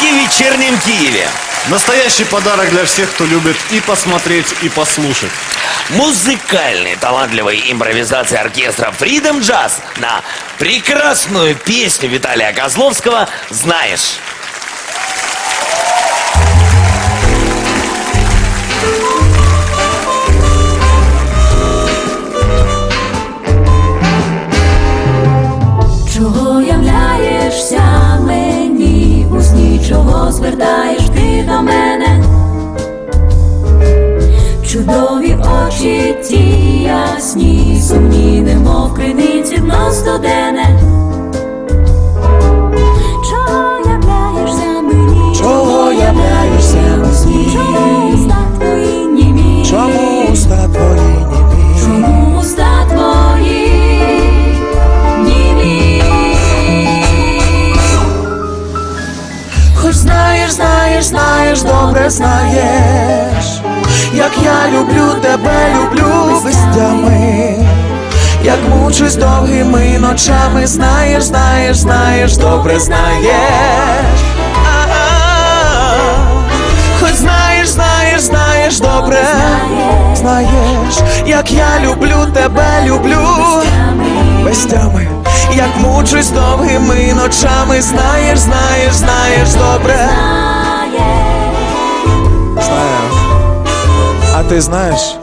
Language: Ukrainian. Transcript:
вечернем Киеве. Настоящий подарок для всех, кто любит и посмотреть, и послушать. Музыкальной талантливой импровизации оркестра Freedom Jazz на прекрасную песню Виталия Козловского «Знаешь». Ті ясні, сумні, немов криниці дно студене. Чого являєшся мені? Чого являєшся у сні? Чому уста твої німі? Чому уста твої німі? Чому уста твої німі? Хоч знаєш, знаєш, знаєш, добре знаєш, як я люблю тебе, люблю без тями, як мучусь довгими ночами, знаєш, знаєш, знаєш, добре знаєш. Хоч знаєш, знаєш, знаєш, добре знаєш, як я люблю тебе, люблю без тями, як мучусь довгими ночами, знаєш, знаєш, знаєш, добре. А ти знаєш?